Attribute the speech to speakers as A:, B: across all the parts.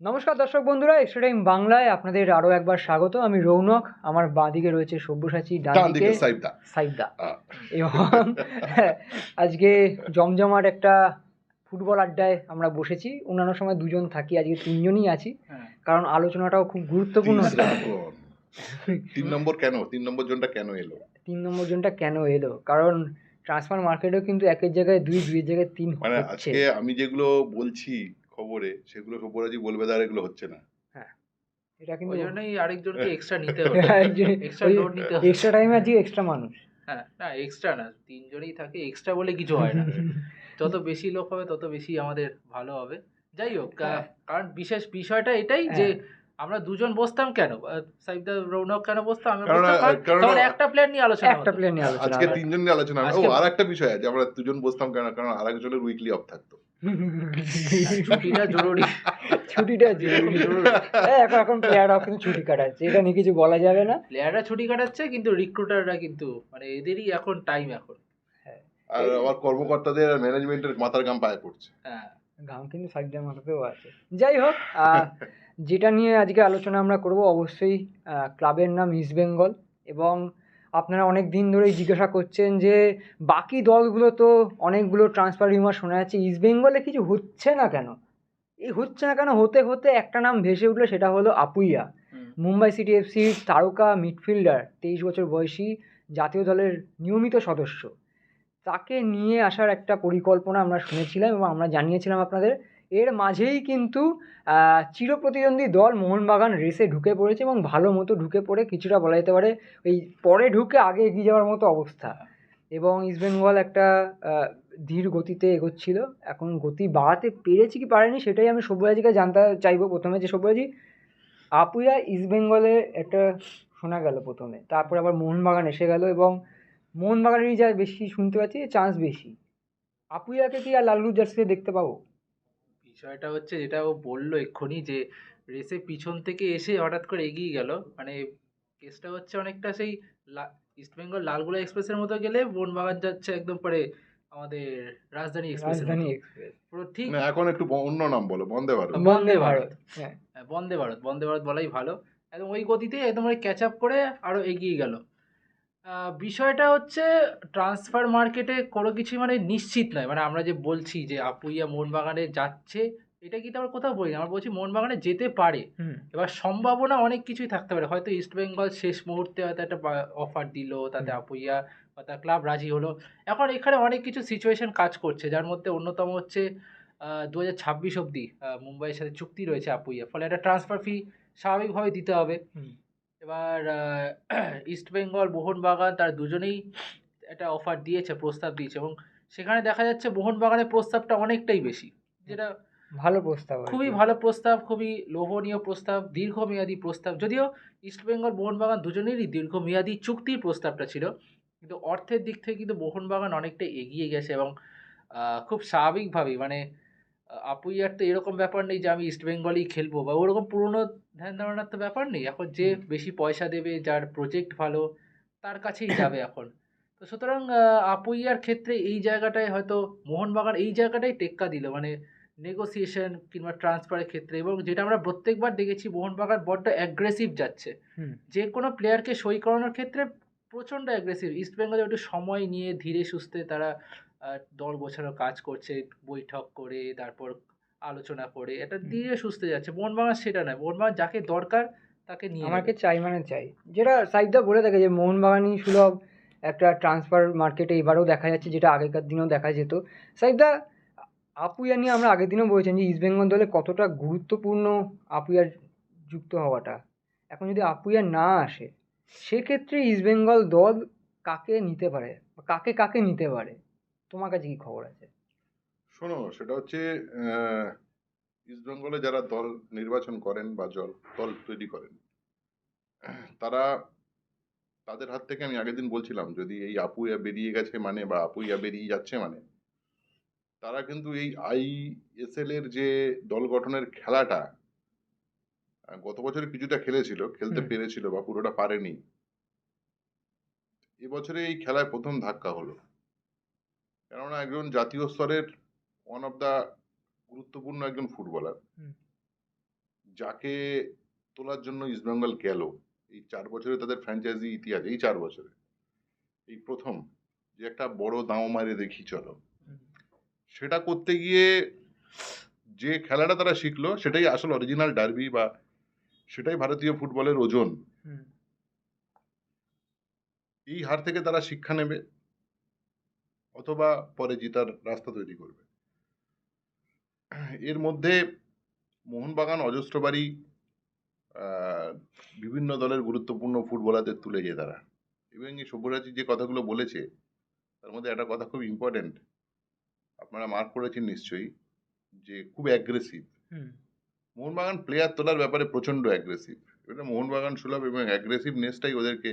A: নমস্কার দর্শক বন্ধুরা এক্সট্রা টাইম বাংলায় আপনাদের আরও একবার স্বাগত। আমি রৌনক আমার বাঁদিকে রয়েছে সব্যসাচী
B: ডান
A: ডান
B: দিকে
A: দিকে সাইদা এবং আজকে জমজমাট একটা ফুটবল আড্ডায় আমরা বসেছি। অন্যান্য সময় দুজন থাকি আজকে তিনজনই আছি। কারণ আলোচনাটাও খুব গুরুত্বপূর্ণ।
B: তিন নম্বর। তিন নম্বর কেন? তিন নম্বর জনটা কেন এলো?
A: তিন নম্বর জনটা কেন এলো? কারণ ট্রান্সফার মার্কেটেও কিন্তু একের জায়গায় দুই দুইয়ের জায়গায় তিন
B: মানে আজকে আমি যেগুলো বলছি খবরে সেগুলো সব্যরাজি বলবে তার এগুলো হচ্ছে না।
A: এটা কিন্তু
C: ওই জন্যই আরেকজনকে এক্সট্রা নিতে হবে। Extra load নিতে হবে।
A: এক্সট্রা টাইমে আজকে এক্সট্রা মানুষ।
C: হ্যাঁ না এক্সট্রা না তিনজনই থাকে এক্সট্রা বলে কিছু হয় না। যত বেশি লোক হবে তত বেশি আমাদের ভালো হবে। যাই হোক
A: হ্যাঁ।
C: কারণ বিশেষ বিষয়টা এটাই যে
A: হ্যাঁ।
C: আমরা দুজন বসতাম কেন? সাইবদা রৌনক কেন বসতাম আমি বসতাম কারণ
B: কারণ-
C: তখন একটা প্লেয়ার নিয়ে আলোচনা
A: একটা। প্লেয়ার নিয়ে আলোচনা
B: আজকে তিনজন নিয়ে আলোচনা ও আর একটা বিষয় আছে আমরা দুজন বসতাম কেন? কারণ আর একজনের উইকলি অফ থাকতো।
C: ছুটিটা জরুরি।
A: ছুটিটা জরুরি। হ্যাঁ, এখন এখন প্লেয়াররাও কিন্তু ছুটি কাটাচ্ছে। এটা নিয়ে কিছু বলা যাবে না।
C: প্লেয়াররা ছুটি কাটাচ্ছে কিন্তু রিক্রুটাররা কিন্তু মানে এদেরই এখন টাইম এখন।
B: আর আমার কর্মকর্তাদের আর ম্যানেজমেন্টের মাথার গাম পায়ে পড়ছে।
C: হ্যাঁ।
A: গাম কিন্তু সাইডের মাথাতেও আছে। যাই হোক আহ, যেটা নিয়ে আজকে আলোচনা আমরা করব অবশ্যই ক্লাবের নাম ইস্ট বেঙ্গল এবং আপনারা অনেক দিন ধরেই জিজ্ঞাসা করছেন যে বাকি দলগুলো তো অনেকগুলো ট্রান্সফার রিউমার শোনা যাচ্ছে ইস্ট বেঙ্গলে কিছু হচ্ছে না কেন? এই হচ্ছে না কেন? হতে হতে একটা নাম ভেসে উঠল সেটা হলো আপুইয়া। মুম্বাই সিটি এফসির তারকা মিডফিল্ডার তেইশ বছর বয়সী জাতীয় দলের নিয়মিত সদস্য। তাকে নিয়ে আসার একটা পরিকল্পনা আমরা শুনেছিলাম এবং আমরা জানিয়েছিলাম আপনাদের এর মাঝেই কিন্তু চিরপ্রতিদ্বন্দ্বী দল মোহনবাগান রেসে ঢুকে পড়েছে এবং ভালো মতো ঢুকে পড়ে কিছুটা বলা যেতে পারে, ওই পরে ঢুকে আগে এগিয়ে যাওয়ার মতো অবস্থা। এবং ইস্টবেঙ্গল একটা ধীর গতিতে এগোচ্ছিল। এখন গতি বাড়াতে পেরেছি কি পারেনি সেটাই আমি সব্যরাজিকে জানতে চাইব প্রথমে যে, সব্যরাজি, আপুয়া ইস্টবেঙ্গলে একটা শোনা গেল প্রথমে, তারপরে আবার মোহনবাগান এসে গেল এবং মোহনবাগানেরই যা বেশি শুনতে পাচ্ছি চান্স বেশি। আপুইয়াকে কি আর লাল্লু জার্সিতে দেখতে পাবো?
C: বিষয়টা হচ্ছে যেটা ও বলল এক্ষুনি যে রেসে পিছন থেকে এসে হঠাৎ করে এগিয়ে গেল। মানে কেসটা হচ্ছে অনেকটা সেই ইস্টবেঙ্গল লালগোলা এক্সপ্রেসের মতো গেলে বনবাগান যাচ্ছে একদম পরে আমাদের রাজধানী এক্সপ্রেসের
A: রাজধানী
C: মতো।
A: এক্সপ্রেস
C: পুরো ঠিক
B: না, এখন একটু অন্য নাম বলো বন্দে ভারত।
A: বন্দে ভারত। হ্যাঁ।
C: হ্যাঁ, বন্দে ভারত বন্দে ভারত বলাই ভালো। একদম ওই গতিতে একদম ক্যাচ আপ করে আরও এগিয়ে গেল। বিষয়টা হচ্ছে ট্রান্সফার মার্কেটে কোনো কিছু মানে নিশ্চিত নয়। মানে আমরা যে বলছি যে আপুইয়া মোহনবাগানে যাচ্ছে এটা কিন্তু আমরা কোথাও বলি না আমরা বলছি মোহনবাগানে যেতে পারে।
A: হুম।
C: এবার সম্ভাবনা অনেক কিছুই থাকতে পারে। হয়তো ইস্ট বেঙ্গল শেষ মুহূর্তে হয়তো একটা অফার দিল তাতে। আপুইয়া বা তার ক্লাব রাজি হলো। এখন এখানে অনেক কিছু সিচুয়েশন কাজ করছে যার মধ্যে অন্যতম হচ্ছে দু হাজার ছাব্বিশ অব্দি মুম্বাইয়ের সাথে চুক্তি রয়েছে আপুইয়া। ফলে একটা ট্রান্সফার ফি স্বাভাবিকভাবে দিতে হবে। এবার ইস্ট বেঙ্গল মোহনবাগান তার দুজনেই একটা অফার দিয়েছে প্রস্তাব দিয়েছে এবং সেখানে দেখা যাচ্ছে মোহনবাগানের প্রস্তাবটা অনেকটাই বেশি যেটা
A: ভালো প্রস্তাব
C: খুবই ভালো প্রস্তাব খুবই লোভনীয় প্রস্তাব দীর্ঘমেয়াদী প্রস্তাব যদিও ইস্টবেঙ্গল মোহনবাগান দুজনেরই দীর্ঘমেয়াদী চুক্তির প্রস্তাবটা ছিল কিন্তু অর্থের দিক থেকে কিন্তু মোহনবাগান অনেকটা এগিয়ে গেছে এবং খুব স্বাভাবিকভাবেই মানে আপুইয়ার তো এরকম ব্যাপার নেই যে আমি ইস্টবেঙ্গলই খেলব বা ওরকম পুরনো ধ্যান ধারণার তো ব্যাপার নেই। এখন যে বেশি পয়সা দেবে যার প্রজেক্ট ভালো তার কাছেই যাবে এখন। তো সুতরাং আপুইয়ার ক্ষেত্রে এই জায়গাটায় হয়তো মোহনবাগান এই জায়গাটাই টেক্কা দিল। মানে নেগোসিয়েশন কিংবা ট্রান্সফারের ক্ষেত্রে এবং যেটা আমরা প্রত্যেকবার দেখেছি মোহনবাগান বড্ড অ্যাগ্রেসিভ যাচ্ছে। যে কোনো প্লেয়ারকে সই করানোর ক্ষেত্রে প্রচণ্ড অ্যাগ্রেসিভ ইস্টবেঙ্গলে একটু সময় নিয়ে ধীরে সুস্থে তারা দল গোছানোর কাজ করছে বৈঠক করে তারপর আলোচনা করে এটা। ধীরে সুস্থে যাচ্ছে। মোহনবাগান সেটা নয় মোহনবাগান যাকে দরকার তাকে নিয়ে
A: আমাকে চাই মানে চাই। যেটা সাইদা বলে থাকে যে মোহনবাগানই সুলভ। একটা ট্রান্সফার মার্কেটে এবারেও দেখা যাচ্ছে যেটা আগেকার দিনেও দেখা যেত। সাইদা আপুইয়া নিয়ে আমরা আগের দিনও বলেছেন যে ইস্টবেঙ্গল দলে কতটা গুরুত্বপূর্ণ আপুইয়ার যুক্ত হওয়াটা। এখন যদি আপুইয়া না আসে সেক্ষেত্রে ইস্টবেঙ্গল দল কাকে নিতে পারে? বা কাকে কাকে নিতে পারে? তোমার কাছে কি খবর আছে?
B: শোনো সেটা হচ্ছে ইস্টবেঙ্গলে যারা দল নির্বাচন করেন বা জল দল তৈরি করেন তারা তাদের হাত থেকে আমি আগের দিন বলছিলাম যদি এই আপুইয়া বেরিয়ে গেছে মানে বা আপুইয়া বেরিয়ে যাচ্ছে মানে তারা কিন্তু এই আই আইএসএল এর যে দল গঠনের খেলাটা গত বছরে কিছুটা খেলেছিল খেলতে। পেরেছিল বা পুরোটা পারেনি এবছরে এই খেলায় প্রথম ধাক্কা হলো কেননা একজন জাতীয় স্তরের ওয়ান অফ দা গুরুত্বপূর্ণ একজন ফুটবলার। যাকে তোলার জন্য ইস্টবেঙ্গল গেল এই চার বছরে তাদের ফ্র্যাঞ্চাইজি ইতিহাস এই চার বছরে। এই প্রথম যে একটা বড় দাও মারে দেখি চলো। সেটা করতে গিয়ে যে খেলাটা তারা শিখলো সেটাই আসল অরিজিনাল ডার্বি বা সেটাই ভারতীয় ফুটবলের ওজন। এই হার থেকে তারা শিক্ষা নেবে অথবা পরে জিতার রাস্তা তৈরি করবে। এর মধ্যে মোহনবাগান অজস্রবারই বিভিন্ন দলের গুরুত্বপূর্ণ ফুটবলারদের তুলেছে তারা। এবং এই সব্যরাজি যে কথাগুলো বলেছে তার মধ্যে একটা কথা খুব ইম্পর্টেন্ট আপনারা মার্ক করেছেন নিশ্চয়ই যে খুব অ্যাগ্রেসিভ মোহনবাগান প্লেয়ার তোলার ব্যাপারে প্রচণ্ড অ্যাগ্রেসিভ এটা মোহনবাগান সুলভ এবং অ্যাগ্রেসিভনেসটাই ওদেরকে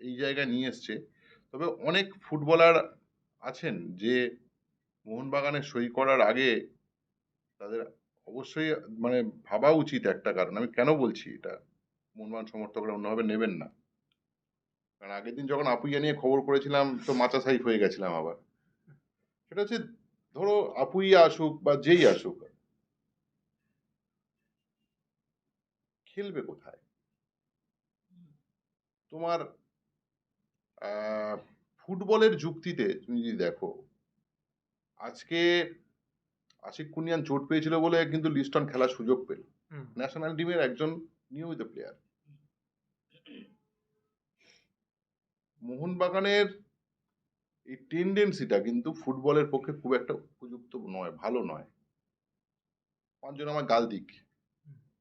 B: এই জায়গায় নিয়ে এসছে। তবে অনেক ফুটবলার আছেন যে মোহনবাগানে সই করার আগে তাদের অবশ্যই মানে ভাবা উচিত একটা কারণ। আমি কেন বলছি এটা? মোহনবাগান সমর্থকরা অন্যভাবে নেবেন না। কারণ আগের দিন যখন আপুইয়া নিয়ে খবর করেছিলাম, তো মাচা সাইফ হয়ে গেছিলাম আবার। সেটা হচ্ছে, ধরো আপুইয়া আসুক বা যেই আসুক, খেলবে কোথায়? তোমার ফুটবলের যুক্তিতে তুমি যদি দেখো আজকে আশিক কুনিয়ান চোট পেয়েছিল বলে কিন্তু লিস্টন খেলার সুযোগ পেল। ন্যাশনাল টিমের একজন নিয়মিত প্লেয়ার মোহনবাগানের এই টেন্ডেন্সিটা কিন্তু ফুটবলের পক্ষে খুব একটা উপযুক্ত নয় ভালো নয়। পাঁচজন আমার গাল দিক।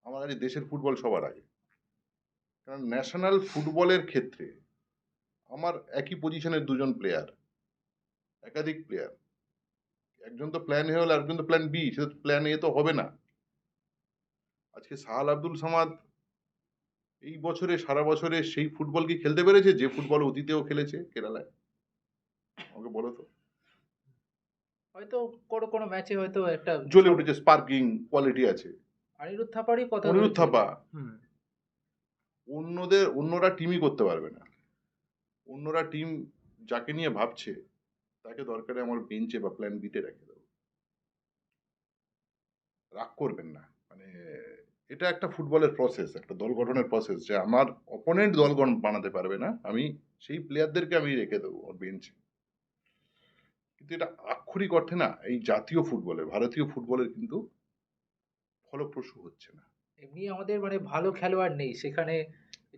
B: আমার কাছে দেশের ফুটবল সবার আগে। কারণ ন্যাশনাল ফুটবলের ক্ষেত্রে আমার একই পজিশনের দুজন প্লেয়ার একাধিক প্লেয়ার একজন তো প্ল্যান এ হলে আরেকজন তো প্ল্যান বি সেটা প্ল্যান এ তো হবে না। আজকে সাহাল আব্দুল সামাদ এই বছরে সারা বছরে সেই ফুটবল কি খেলতে পেরেছে? যে ফুটবল অতীতেও খেলেছে কেরালায়। আমাকে বলো তো।
C: হয়তো কোনো কোনো ম্যাচে হয়তো একটা
B: জ্বলে উঠেছে স্পার্কিং কোয়ালিটি আছে।
C: অনিরুদ্ধ থাপারই কথা
B: অনিরুদ্ধ। থাপা। অন্যদের অন্যরা টিমই করতে পারবে না। অন্যরা টিম যাকে নিয়ে ভাবছে তাকে দরকারে আমার বেঞ্চে বা প্ল্যান বিতে রেখে দেবো। রাগ করবেন না। মানে এটা একটা ফুটবলের প্রসেস একটা দল গঠনের প্রসেস যে আমার অপোনেন্ট দল বানাতে পারবে না আমি সেই প্লেয়ারদেরকে আমি রেখে দেবো ওর বেঞ্চে কিন্তু এটা আক্ষরিক অর্থে না এই জাতীয় ফুটবলে ভারতীয় ফুটবলের কিন্তু ফলপ্রসূ হচ্ছে না।
C: এমনি আমাদের মানে ভালো খেলোয়াড় নেই সেখানে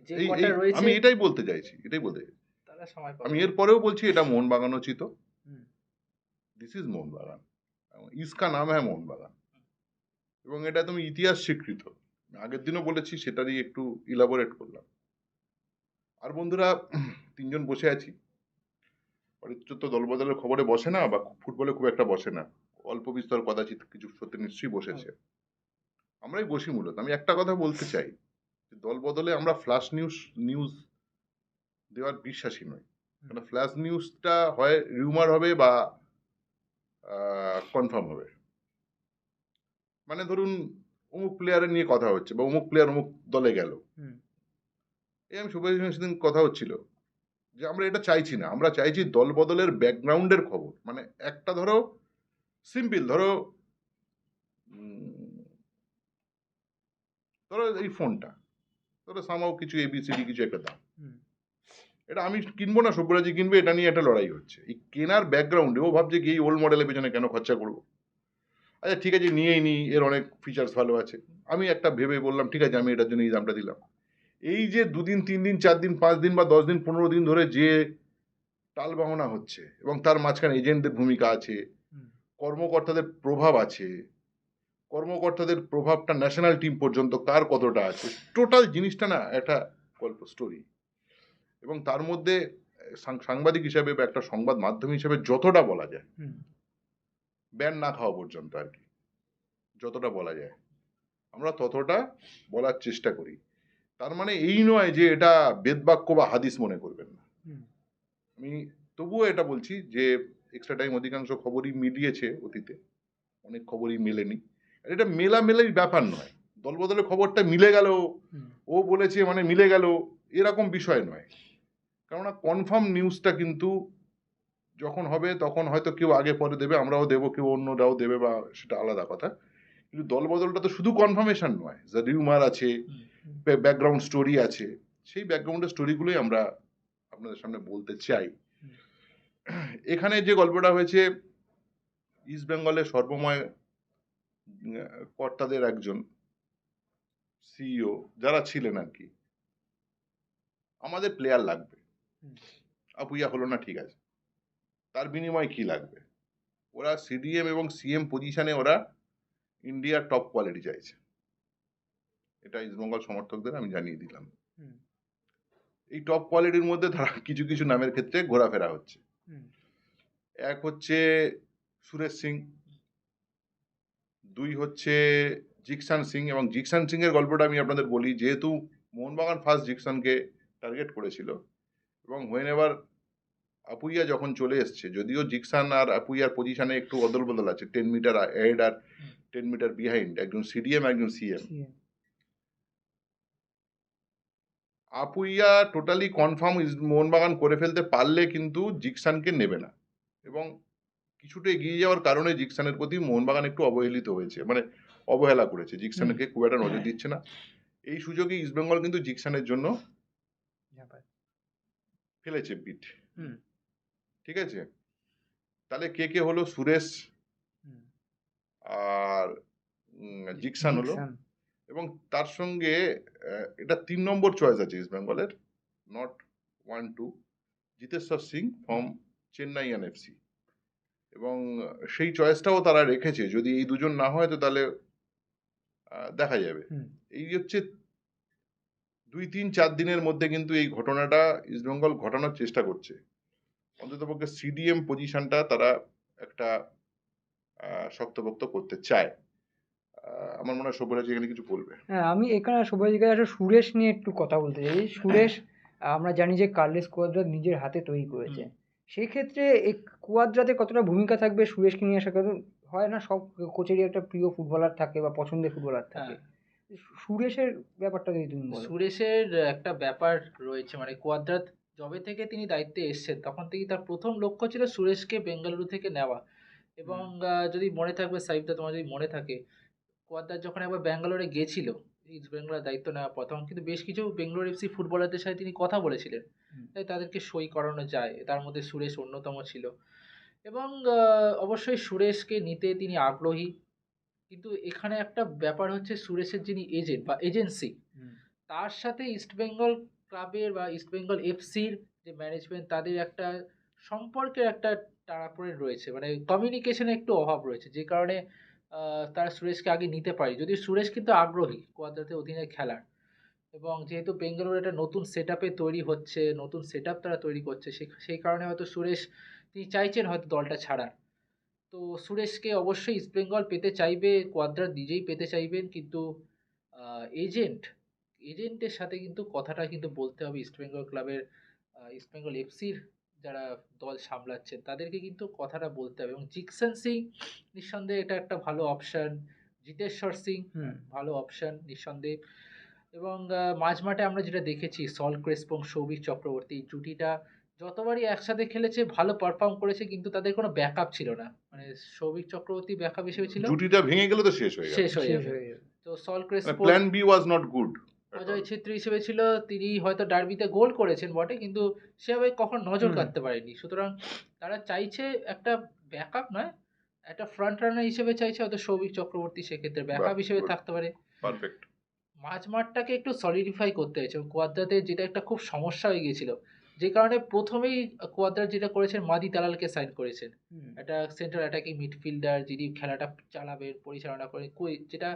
C: যে কটা রয়েছে
B: আমি এটাই বলতে চাইছি এটাই বলতে চাইছি।
C: তারা সময়
B: আমি এরপরেও বলছি এটা মোহনবাগান উচিত দিস ইজ মোহনবাগান ইস্কা নাম হ্যাঁ মোহনবাগান এবং এটা তুমি ইতিহাস স্বীকৃত আগের দিনও বলেছি সেটারই একটু ইলাবোরেট করলাম আর বন্ধুরা তিনজন বসে আছি অরিত্র তো দলবদলের খবরে বসে না বা ফুটবলে খুব একটা বসে না অল্প বিস্তর কদাচিৎ কিছু সত্যি নিশ্চয়ই বসেছে আমরাই বসি মূলত আমি একটা কথা বলতে চাই যে দল বদলে আমরা ফ্ল্যাশ নিউজ নিউজ দেওয়ার বিশ্বাসী নই কারণ ফ্ল্যাশ নিউজটা হয় রিউমার হবে বা কনফার্ম হবে। মানে ধরুন অমুক প্লেয়ারের নিয়ে কথা হচ্ছে বা অমুক প্লেয়ার অমুক দলে গেল। এই আমি শুভেচ্ছা সেদিন কথা হচ্ছিল যে আমরা এটা চাইছি না আমরা চাইছি দল বদলের ব্যাকগ্রাউন্ডের খবর। মানে একটা ধরো সিম্পল ধরো ধরো এই ফোনটা ধরো সামাও কিছু এবিসিডি কিছু একটা দাম। এটা আমি কিনবো না সব্যরাজি কিনবে এটা নিয়ে একটা লড়াই হচ্ছে। এই কেনার ব্যাকগ্রাউন্ডে ও ভাবছে কি এই ওল্ড মডেলের পেছনে কেন খরচা করব? আচ্ছা ঠিক আছে নিয়েই নিই এর অনেক ফিচার্স ভালো আছে। আমি একটা ভেবে বললাম ঠিক আছে আমি এটার জন্য এই দামটা দিলাম। এই যে দুদিন তিন দিন চার দিন পাঁচ দিন বা দশ দিন পনেরো দিন ধরে যে টাল বাহনা হচ্ছে এবং তার মাঝখানে এজেন্টদের ভূমিকা আছে কর্মকর্তাদের প্রভাব আছে কর্মকর্তাদের প্রভাবটা ন্যাশনাল টিম পর্যন্ত কার কতটা আছে টোটাল জিনিসটা না একটা গল্প স্টোরি এবং তার মধ্যে সাংবাদিক হিসাবে বা একটা সংবাদ মাধ্যম হিসাবে যতটা বলা যায় ব্যান না খাওয়া পর্যন্ত আর কি যতটা বলা যায় আমরা ততটা বলার চেষ্টা করি। তার মানে এই নয় যে এটা বেদবাক্য বা হাদিস মনে করবেন না। আমি তবুও এটা বলছি যে এক্সট্রা টাইম অধিকাংশ খবরই মিলিয়েছে অতীতে অনেক খবরই মেলেনি। আর এটা মেলা মেলাই ব্যাপার নয় দলবদলের খবরটা মিলে গেল ও বলেছে মানে মিলে গেল এরকম বিষয় নয়। কেননা কনফার্ম নিউজটা কিন্তু যখন হবে তখন হয়তো কেউ আগে পরে দেবে আমরাও দেবো কেউ অন্যরাও দেবে বা সেটা আলাদা কথা কিন্তু দলবদলটা তো শুধু কনফার্মেশন নয় যা রিউমার আছে। ব্যাকগ্রাউন্ড স্টোরি আছে সেই ব্যাকগ্রাউন্ডের স্টোরিগুলোই আমরা আপনাদের সামনে বলতে চাই এখানে যে গল্পটা হয়েছে ইস্ট বেঙ্গলের সর্বময় কর্তাদের একজন সিইও যারা ছিলেন আর কি আমাদের প্লেয়ার লাগবে। আপুইয়া হলো না ঠিক আছে। তার বিনিময়ে কি লাগবে? ওরা সিডিএম এবং সিএম পজিশনে ওরা ইন্ডিয়ার টপ কোয়ালিটি চাইছে। এটা ইস্টবেঙ্গল সমর্থকদের আমি জানিয়ে দিলাম। এই টপ কোয়ালিটির মধ্যে তারা কিছু কিছু নামের ক্ষেত্রে ঘোরাফেরা হচ্ছে। এক হচ্ছে সুরেশ সিং। দুই হচ্ছে জিকসান সিং এবং জিকসান সিং এর গল্পটা আমি আপনাদের বলি যেহেতু মোহনবাগান ফার্স্ট জিকসানকে টার্গেট করেছিল এবং হোয়েন এবার আপুইয়া যখন চলে এসছে যদিও জিকসান আর আপুইয়ার পজিশনে একটু অদল বদল আছে টেন মিটার হেড আর টেন মিটার বিহাইন্ড একজন সিডিএম একজন CM Apuia totally confirm Mohun Bagan করে ফেলতে পারলে কিন্তু জিকসানকে নেবে না। এবং কিছুটা এগিয়ে যাওয়ার কারণে জিকসানের প্রতি মোহনবাগান একটু অবহেলিত হয়েছে মানে অবহেলা করেছে। জিকসানকে খুব একটা নজর দিচ্ছে না। এই সুযোগে ইস্টবেঙ্গল কিন্তু জিকসানের জন্য ফেলেছে বিট ঠিক আছে? তাহলে কে কে হলো? সুরেশ আর জিকসান হলো। এবং তার সঙ্গে এটা তিন নম্বর চয়েস আছে ইস্ট বেঙ্গলের not one two Jiteshwar Singh from Chennai NFC এবং সেই চয়েসটাও তারা রেখেছে। যদি এই দুজন না হয় তো তাহলে দেখা যাবে। এই হচ্ছে দুই তিন চার দিনের মধ্যে কিন্তু এই ঘটনাটা ইস্টবেঙ্গল ঘটানোর চেষ্টা করছে। অন্ততপক্ষে সিডিএম পজিশনটা তারা একটা শক্তপোক্ত করতে চায়। আমার মনে হয় সব্যরাজ এখানে কিছু বলবে।
A: হ্যাঁ আমি এখানে জায়গায় একটা সুরেশ নিয়ে একটু কথা বলতে চাই। সুরেশ আমরা জানি যে কার্লেস কোয়াদ্রা নিজের হাতে তৈরি করেছে। সেই ক্ষেত্রে এই কুয়াদ্রাতে কতটা ভূমিকা থাকবে সুরেশকে নিয়ে আসা কারণ হয় না সব কোচেরই একটা প্রিয় ফুটবলার থাকে বা পছন্দের ফুটবলার থাকে। সুরেশের ব্যাপারটা যদি তুমি
C: সুরেশের একটা ব্যাপার রয়েছে মানে কোয়াদ্রাত যবে থেকে তিনি দায়িত্বে এসেছেন তখন থেকেই তার প্রথম লক্ষ্য ছিল সুরেশকে বেঙ্গালুরু থেকে নেওয়া। এবং যদি মনে থাকবে সাইফদা তোমার যদি মনে থাকে কোয়াদ্রাত যখন একবার ব্যাঙ্গালোরে গেছিল ইস্ট বেঙ্গলের দায়িত্ব নেওয়া প্রথম কিন্তু বেশ কিছু বেঙ্গালোর এফসি ফুটবলারদের সাথে তিনি কথা বলেছিলেন। তাই তাদেরকে সই করানো যায় তার মধ্যে সুরেশ অন্যতম ছিল। এবং অবশ্যই সুরেশকে নিতে তিনি আগ্রহী। কিন্তু এখানে একটা ব্যাপার হচ্ছে সুরেশের যিনি এজেন্ট বা এজেন্সি তার সাথে ইস্টবেঙ্গল ক্লাবের বা ইস্টবেঙ্গল এফসির যে ম্যানেজমেন্ট তাদের একটা সম্পর্কের একটা টানাপোড়েন রয়েছে। মানে কমিউনিকেশনে একটু অভাব রয়েছে যে কারণে তারা সুরেশকে আগে নিতে পারে যদি সুরেশ কিন্তু আগ্রহী কোয়াদ্রাতে অধীনে খেলার। এবং যেহেতু বেঙ্গালুরু একটা নতুন সেট তৈরি হচ্ছে নতুন সেট তারা তৈরি করছে সেই কারণে হয়তো সুরেশ তিনি চাইছেন হয়তো দলটা ছাড়ার। তো সুরেশকে অবশ্যই ইস্টবেঙ্গল পেতে চাইবে কোয়াদ্রা নিজেই পেতে চাইবেন কিন্তু এজেন্ট এজেন্টের সাথে কিন্তু কথাটা কিন্তু বলতে হবে ইস্টবেঙ্গল ক্লাবের ইস্টবেঙ্গল এফসির যারা দল সামলাচ্ছেন তাদেরকে কিন্তু কথাটা বলতে হবে এবং জিকসন সিং নিঃসন্দেহে এটা একটা ভালো অপশান জিতেশ্বর সিং। ভালো অপশান নিঃসন্দেহে এবং মাঝমাঠে আমরা যেটা দেখেছি সল ক্রেসপং সৌভিক চক্রবর্তী জুটিটা যতবারই একসাথে খেলেছে ভালো পারফর্ম করেছে কিন্তু তাদের কোনো ব্যাকআপ ছিল না। মানে সৌভিক চক্রবর্তী ব্যাকআপ হিসেবে ছিল।
B: জুটিটা ভেঙে গেলে তো শেষ হয়ে গেল।
C: শেষ হয়ে যাবে। তো Saul Crespo
B: plan B was not good
C: Ajay Chhetri হিসেবে ছিল তিনি হয়তো ডার্বিতে গোল করেছেন বটে কিন্তু সেভাবে কখন নজর। কাটতে পারেনি। সুতরাং তারা চাইছে একটা ব্যাকআপ নয় একটা ফ্রন্ট রানার হিসেবে চাইছে হয়তো সৌভিক চক্রবর্তী সেক্ষেত্রে ব্যাকআপ হিসেবে থাকতে পারে।
B: পারফেক্ট
C: মাঝমাঠটাকে একটু সলিডিফাই করতে হয়েছে এবং কোয়াদ্রাতে যেটা একটা খুব সমস্যা হয়ে গিয়েছিল যে কারণে প্রথমেই কোয়াদ্রা যেটা করেছেন মাদি তালালকে সাইন করেছেন। একটা সেন্টার অ্যাটাকিং মিডফিল্ডার যিনি খেলাটা চালাবেন পরিচালনা করে যেটা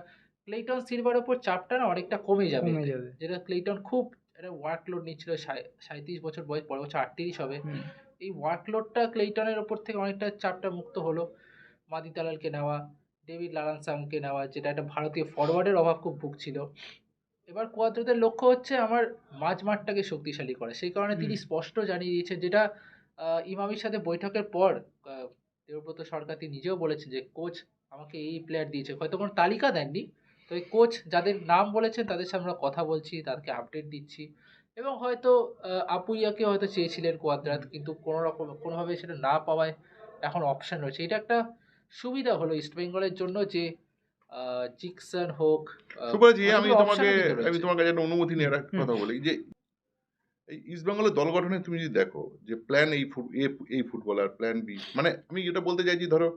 C: ক্লেটন সিলভার ওপর চাপটা না অনেকটা কমে যাবে। যেটা ক্লেটন খুব একটা ওয়ার্কলোড নিচ্ছিল সাঁত্রিশ বছর বয়স পরের বছর আটত্রিশ হবে। এই ওয়ার্কলোডটা ক্লেটনের ওপর থেকে অনেকটা চাপটা মুক্ত হলো। মাদি তালালকে নেওয়া ডেভিড লালানসামকে নেওয়া যেটা একটা ভারতীয় ফরওয়ার্ডের অভাব খুব ভুগছিল। এবার কোয়াদ্রাতের লক্ষ্য হচ্ছে আমার মাঝ মাঠটাকে শক্তিশালী করা। সেই কারণে তিনি স্পষ্ট জানিয়ে দিয়েছেন যেটা ইমামির সাথে বৈঠকের পর দেবব্রত সরকার তিনি নিজেও বলেছেন যে কোচ আমাকে এই প্লেয়ার দিয়েছে। হয়তো কোনো তালিকা দেননি তো এই কোচ যাদের নাম বলেছেন তাদের সাথে আমরা কথা বলছি তাদেরকে আপডেট দিচ্ছি। এবং হয়তো আপুইয়াকে হয়তো চেয়েছিলেন কোয়াদ্রাত কিন্তু কোনো রকম কোনোভাবে সেটা না পাওয়ায় এখন অপশান রয়েছে। এটা একটা সুবিধা হলো ইস্টবেঙ্গলের জন্য যে জিকসন হোক আহ,
B: আমি তোমাকে আমি তোমার কাছে একটা অনুমতি নিয়ে একটা কথা বলি যে এই ইস্ট বেঙ্গলের দল গঠনে তুমি যদি দেখো যে প্ল্যান এই এই ফুটবলার প্ল্যান বি মানে আমি যেটা বলতে চাইছি ধরো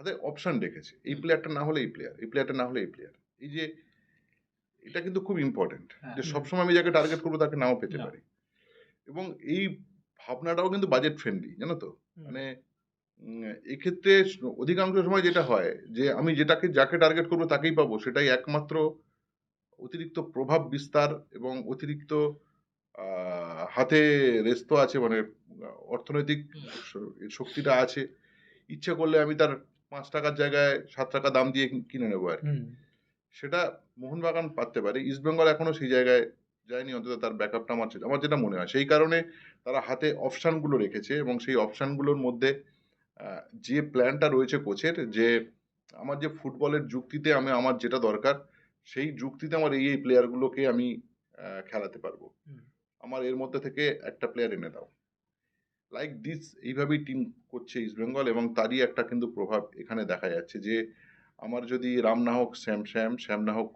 B: হাতে অপশন রেখেছে এই প্লেয়ারটা না হলে এই প্লেয়ার এই প্লেয়ারটা না হলে এই প্লেয়ার এই যে এটা কিন্তু খুব ইম্পর্টেন্ট
C: হ্যাঁ।
B: যে সবসময় আমি যাকে টার্গেট করব তাকে নাও পেতে পারি। এবং এই ভাবনাটাও কিন্তু বাজেট ফ্রেন্ডলি জানো তো? মানে এক্ষেত্রে অধিকাংশ সময় যেটা হয় যে আমি যেটাকে যাকে টার্গেট করব তাকেই পাবো সেটাই একমাত্র অতিরিক্ত প্রভাব বিস্তার এবং অতিরিক্ত হাতে রেস্ত আছে মানে অর্থনৈতিক শক্তিটা আছে। ইচ্ছে করলে আমি তার পাঁচ টাকার জায়গায় সাত টাকা দাম দিয়ে কিনে নেব আর কি। সেটা মোহনবাগান পারতে পারে ইস্টবেঙ্গল এখনও সেই জায়গায় যায়নি অন্তত তার ব্যাকআপটা আমার যেটা- আমার যেটা মনে হয় সেই কারণে তারা হাতে অপশানগুলো রেখেছে এবং সেই অপশানগুলোর মধ্যে যে প্ল্যানটা রয়েছে কোচের যে আমার যে ফুটবলের যুক্তিতে আমি আমার যেটা দরকার সেই যুক্তিতে আমার এই এই প্লেয়ারগুলোকে আমি খেলাতে পারব। আমার এর মধ্যে থেকে একটা প্লেয়ার এনে দাও। লাইক দিস এইভাবেই টিম করছে ইস্টবেঙ্গল এবং তারই একটা কিন্তু প্রভাব এখানে দেখা যাচ্ছে যে আমার যদি রাম না হোক শ্যাম শ্যাম শ্যাম না হোক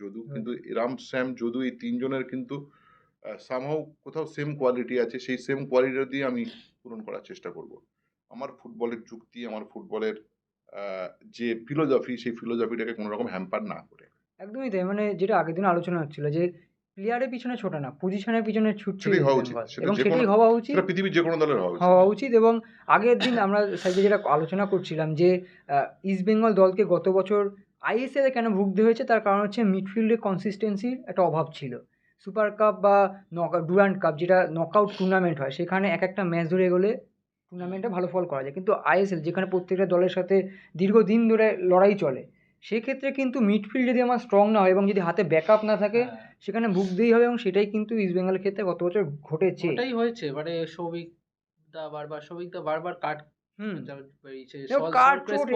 B: যদু কিন্তু রাম শ্যাম যদু এই তিনজনের কিন্তু সামহাও কোথাও সেম কোয়ালিটি আছে সেই সেম কোয়ালিটি দিয়ে আমি পূরণ করার চেষ্টা করব। আমার ফুটবলের যুক্তি আমার ফুটবলের যে ফিলোজফি সেই ফিলোজফিটাকে কোনো রকম হ্যাম্পার না করে।
A: একদমই তাই। মানে যেটা আগের দিন আলোচনা হচ্ছিল যে প্লেয়ারের পিছনে ছোটা না পজিশনের পিছনে ছুটছে
B: হওয়া উচিত।
A: এবং সেটাই হওয়া উচিত
B: পৃথিবীর যে কোনো দলের হওয়া উচিত।
A: এবং আগের দিন আমরা সাইডে যেটা আলোচনা করছিলাম যে ইস্ট বেঙ্গল দলকে গত বছর আইএসএল কেন ভুগতে হয়েছে তার কারণ হচ্ছে মিডফিল্ডে কনসিস্টেন্সির একটা অভাব ছিল। সুপার কাপ বা নক ডুরান্ট কাপ যেটা নকআউট টুর্নামেন্ট হয় সেখানে এক একটা ম্যাচ ধরে গেলে টুর্নামেন্টে ভালো ফল করা যায়। কিন্তু আইএসএল যেখানে প্রত্যেকটা দলের সাথে দীর্ঘদিন ধরে লড়াই চলে সেক্ষেত্রে কিন্তু মিডফিল্ড যদি আমার স্ট্রং না হয় এবং যদি হাতে ব্যাকআপ না থাকে
C: হ্যাঁ,
A: সেখানে ভুগতেই হবে এবং সেটাই কিন্তু ইস্ট বেঙ্গলের ক্ষেত্রে গত বছর ঘটেছে।
C: ওটাই হয়েছে মানে সৌভিক দা বারবার সৌভিক দা বারবার কাট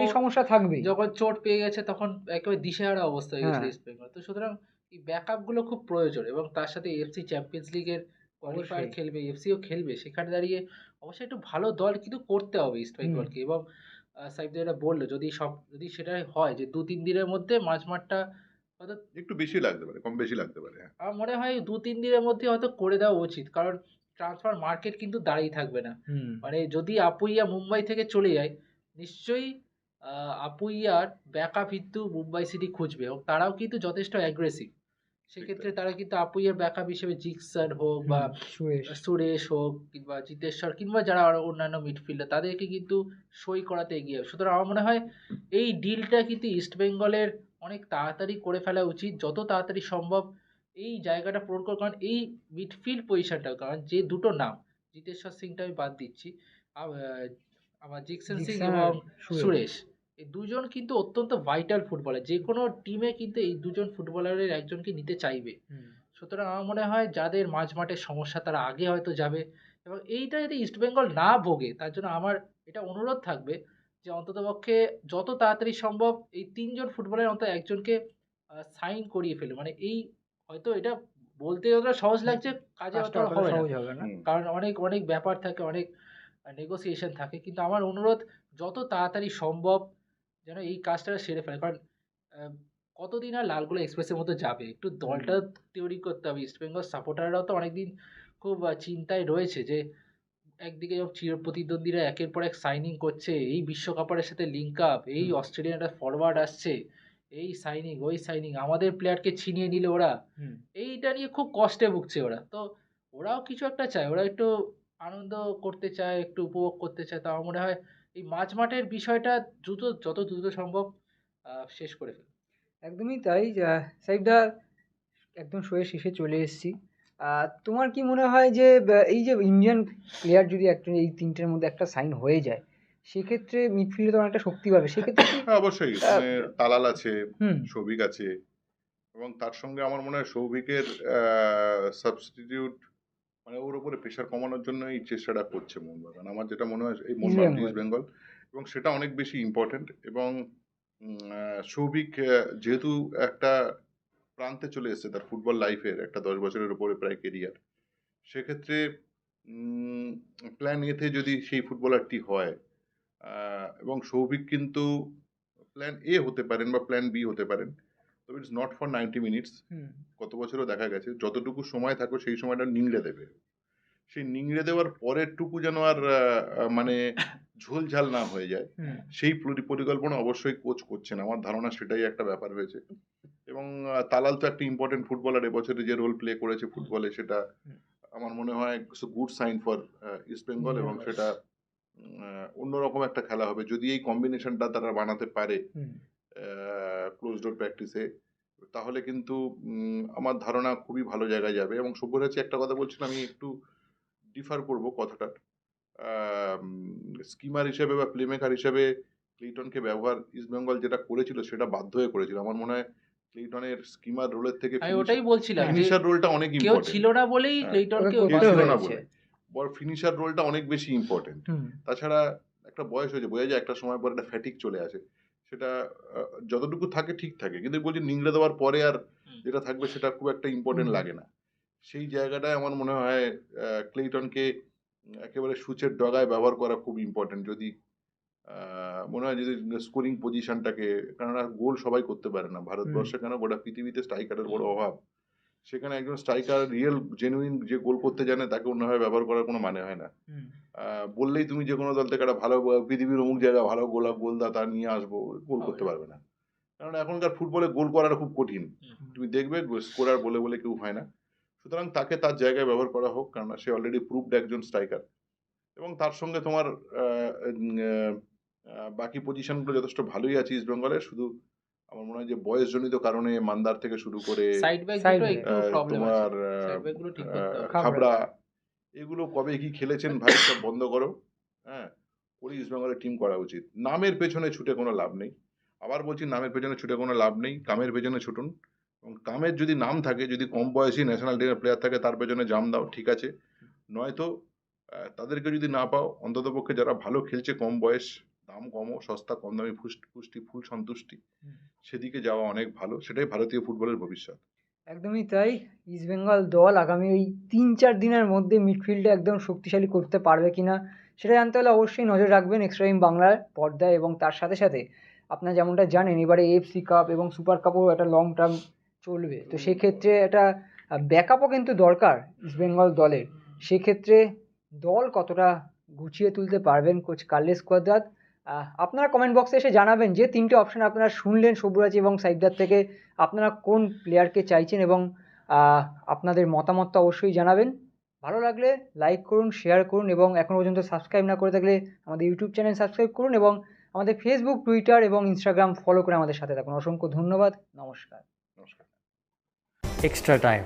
A: এই সমস্যা থাকবেই।
C: যখন চোট পেয়ে গেছে তখন একেবারে দিশেহারা অবস্থা হয়ে গেছে
A: হ্যাঁ।
C: ইস্ট বেঙ্গল তো সুতরাং এই ব্যাকআপগুলো খুব প্রয়োজন এবং তার সাথে এফসি চ্যাম্পিয়ন্স লিগের কোয়ালিফায়ার। খেলবে এফসিও খেলবে। সেখানে দাঁড়িয়ে অবশ্যই একটু ভালো দল কিন্তু করতে হবে ইস্ট বেঙ্গলকে এবং সাইফ যেটা বলল যদি সব যদি সেটাই হয় যে দু তিন দিনের মধ্যে মাঝ মাঠটা হয়তো
B: একটু বেশি লাগতে পারে কম বেশি লাগতে পারে হ্যাঁ।
C: আমার মনে হয় দু তিন দিনের মধ্যে হয়তো করে দেওয়া উচিত কারণ ট্রান্সফার মার্কেট কিন্তু দাঁড়িয়ে থাকবে না।
A: হুম।
C: মানে যদি আপুইয়া মুম্বাই থেকে চলে যায় নিশ্চয়ই আহ, আপুইয়ার ব্যাকআপ কিন্তু মুম্বাই সিটি খুঁজবে এবং তারাও কিন্তু যথেষ্ট অ্যাগ্রেসিভ সেক্ষেত্রে তারা কিন্তু আপুইয়ার ব্যাকআপ হিসেবে জিক্সার হোক বা
A: সুরেশ।
C: হোক কিংবা জিতেশ্বর কিংবা যারা আরও অন্যান্য মিডফিল্ডার তাদেরকে কিন্তু সই করাতে এগিয়ে সুতরাং আমার মনে হয় এই ডিলটা কিন্তু ইস্ট বেঙ্গলের অনেক তাড়াতাড়ি করে ফেলা উচিত যত তাড়াতাড়ি সম্ভব এই জায়গাটা পূরণ করে কারণ এই মিডফিল্ড পজিশনটা কারণ যে দুটো নাম জিতেশ্বর সিংটা আমি বাদ দিচ্ছি আমার জিকসন সিং এবং
A: সুরেশ।
C: এই দুজন কিন্তু অত্যন্ত ভাইটাল ফুটবলার যে কোনো টিমে কিন্তু এই দুজন ফুটবলারের একজনকে নিতে চাইবে। সুতরাং আমার মনে হয় যাদের মাঝ মাঠের সমস্যা তারা আগে হয়তো যাবে এবং এইটা যদি ইস্টবেঙ্গল না ভোগে তার জন্য আমার এটা অনুরোধ থাকবে যে অন্ততপক্ষে যত তাড়াতাড়ি সম্ভব এই তিনজন ফুটবলের অন্তত একজনকে সাইন করিয়ে ফেলে মানে এই হয়তো এটা বলতে যতটা সহজ লাগছে কাজে হবে না। কারণ অনেক অনেক ব্যাপার থাকে অনেক নেগোসিয়েশন থাকে। কিন্তু আমার অনুরোধ যত তাড়াতাড়ি সম্ভব যেন এই কাজটা সেরে ফেলে। কারণ কতদিন আর লালগোলা এক্সপ্রেসের মতো যাবে? একটু দলটা তৈরি করতে হবে। ইস্টবেঙ্গল সাপোর্টাররাও তো অনেকদিন খুব চিন্তায় রয়েছে যে একদিকে যখন চির প্রতিদ্বন্দ্বীরা একের পর এক সাইনিং করছে এই বিশ্বকাপের সাথে লিঙ্ক আপ এই
A: হুম।
C: অস্ট্রেলিয়ান একটা ফরওয়ার্ড আসছে এই সাইনিং ওই সাইনিং আমাদের প্লেয়ারকে ছিনিয়ে নিলে ওরা এইটা নিয়ে খুব কষ্টে ভুগছে ওরা। তো ওরাও কিছু একটা চায় ওরা একটু আনন্দ করতে চায় একটু উপভোগ করতে চায়। তো আমার মনে হয় এই মাঝ মাঠের বিষয়টা দ্রুত যত দ্রুত সম্ভব আহ, শেষ করে ফেল
A: একদমই তাই সাইফদা একদম শোয়ে শেষে চলে এসেছি। আহ, তোমার কি মনে হয় যে এই যে ইন্ডিয়ান প্লেয়ার যদি একটা এই তিনটের মধ্যে একটা সাইন হয়ে যায় সেক্ষেত্রে মিডফিল্ডে তো অনেকটা শক্তি পাবে? সেক্ষেত্রে কি
B: হ্যাঁ অবশ্যই। মানে তালাল আছে
A: হুম।
B: সৌভিক আছে এবং তার সঙ্গে আমার মনে হয় সৌভিকের সাবস্টিটিউট মানে ওর উপরে প্রেশার কমানোর জন্য এই চেষ্টাটা করছে মোহনবাগান আমার যেটা মনে হয় এই মোহনবাগান। ইস্ট বেঙ্গল এবং সেটা অনেক বেশি ইম্পর্ট্যান্ট এবং সৌভিক যেহেতু একটা প্রান্তে চলে এসেছে তার ফুটবল লাইফের একটা দশ বছরের উপরে প্রায় কেরিয়ার সেক্ষেত্রে প্ল্যান এতে যদি সেই ফুটবলারটি হয় আহ, এবং সৌভিক কিন্তু প্ল্যান এ হতে পারেন বা প্ল্যান বি হতে পারেন তবে it's not for ninety minutes গত বছরও দেখা গেছে যতটুকু সময় থাকো সেই সময়টা নিংড়ে দেবে। সেই নিংড়ে দেওয়ার পরের টুকু যেন আর মানে ঝোলঝাল না হয়ে যায় সেই পরিকল্পনা অবশ্যই কোচ করছেন। আমার ধারণা সেটাই একটা ব্যাপার হয়েছে। এবং তালাল তো একটা ইম্পর্টেন্ট ফুটবলার এবছরে যে রোল প্লে করেছে ফুটবলে সেটা আমার মনে হয় good sign for East Bengal এবং সেটা অন্যরকম একটা খেলা হবে। যদি এই কম্বিনেশনটা তারা বানাতে পারে
A: হুম
B: ক্লোজ ডোর প্র্যাকটিসে তাহলে কিন্তু আমার ধারণা খুবই ভালো জায়গায় যাবে। এবং সব্যসাচী একটা কথা বলছিলাম আমি একটু ডিফার করব কথাটা। স্কিমার হিসেবে বা প্লেমেকার হিসেবে ক্লিটনকে ব্যবহার ইস্টবেঙ্গল যেটা করেছিল সেটা বাধ্য হয়ে করেছিল। আমার মনে হয় ক্লিটনের স্কিমার রোলের থেকে
C: আমি ওটাই বলছিলাম
B: ফিনিশার রোলটা অনেক
C: কেউ
B: ইম্পর্টেন্ট
C: ছিল না বলেই ক্লেটনকে
B: ছিল না বলে। বড় ফিনিশার রোলটা অনেক বেশি ইম্পর্টেন্ট তাছাড়া একটা বয়স হয়েছে বোঝা যায় একটা সময় পর একটা ফ্যাটিক চলে আসে। সেটা যতটুকু থাকে ঠিক থাকে। কিন্তু বলছি নিংড়ে দেওয়ার পরে আর যেটা থাকবে সেটা খুব একটা ইম্পর্টেন্ট লাগে না। সেই জায়গাটায় আমার মনে হয় ক্লেটনকে ক্লেইটনকে একেবারে সুচের ডগায় ব্যবহার করা খুব ইম্পর্টেন্ট যদি আহ, মনে হয় যদি স্কোরিং পজিশনটাকে কেননা গোল সবাই করতে পারে না। ভারতবর্ষে কেন গোটা পৃথিবীতে স্ট্রাইকারের বড় অভাব? সেখানে একজন স্ট্রাইকার রিয়েল জেনুইন যে গোল করতে জানে তাকে অন্যভাবে ব্যবহার করার কোনো মানে হয় না। বললেই তুমি যে কোনো দল থেকে একটা ভালো পৃথিবীর অমুক জায়গায় ভালো গোলা গোলদা তার নিয়ে আসব গোল করতে পারবে না। কারণ এখনকার ফুটবলে গোল করাটা খুব কঠিন। তুমি দেখবে স্কোরার বলে বলে কেউ হয় না। সুতরাং তাকে তার জায়গায় ব্যবহার করা হোক কারণ সে অলরেডি প্রুভড একজন স্ট্রাইকার এবং তার সঙ্গে তোমার বাকি পজিশনগুলো যথেষ্ট ভালোই আছে ইস্ট বেঙ্গলের শুধু আমার মনে হয় যে বয়সজনিত কারণে মান্দার থেকে শুরু করে তোমার
C: সাইড ব্যাকগুলো ঠিক করতে হবে।
A: খাবড়া।
B: এগুলো কবে কি খেলেছেন ভাই? সব বন্ধ করো। হ্যাঁ ওই ইস্ট বেঙ্গলের টিম করা উচিত। নামের পেছনে ছুটে কোনো লাভ নেই। আবার বলছি নামের পেছনে ছুটে কোনো লাভ নেই। কামের পেছনে ছুটুন। এবং কামের যদি নাম থাকে যদি কম বয়সী ন্যাশনাল টিমের প্লেয়ার থাকে তার পেছনে জাম দাও ঠিক আছে। নয়তো আহ, তাদেরকে যদি না পাও অন্ততপক্ষে যারা ভালো খেলছে কম বয়স দাম কমও সস্তা কম দামি পুষ্টি পুষ্টি ফুল সন্তুষ্টি। সেদিকে যাওয়া অনেক ভালো সেটাই ভারতীয় ফুটবলের ভবিষ্যৎ।
A: একদমই তাই। ইস্টবেঙ্গল দল আগামী ওই তিন চার দিনের মধ্যে মিডফিল্ডে একদম শক্তিশালী করতে পারবে কিনা সেটা জানতে হলে অবশ্যই নজর রাখবেন এক্সট্রা টাইম বাংলার পর্দায় এবং তার সাথে সাথে আপনারা যেমনটা জানেন এবারে এফসি কাপ এবং সুপার কাপও একটা লং টার্ম চলবে। তো সেক্ষেত্রে একটা ব্যাকআপও কিন্তু দরকার ইস্টবেঙ্গল দলের। সেক্ষেত্রে দল কতটা গুছিয়ে তুলতে পারবেন কোচ কার্লেস কোয়াদ্রাত আপনারা কমেন্ট বক্সে এসে জানাবেন যে তিনটে অপশন আপনারা শুনলেন সবুরাজ এবং সাইদার থেকে। আপনারা কোন প্লেয়ারকে চাইছেন এবং আপনাদের মতামতটা অবশ্যই জানাবেন। ভালো লাগলে লাইক করুন শেয়ার করুন এবং এখনও পর্যন্ত সাবস্ক্রাইব না করে থাকলে আমাদের ইউটিউব চ্যানেল সাবস্ক্রাইব করুন এবং আমাদের ফেসবুক টুইটার এবং ইনস্টাগ্রাম ফলো করে আমাদের সাথে থাকুন। অসংখ্য ধন্যবাদ নমস্কার।
B: নমস্কার।
D: Extra time.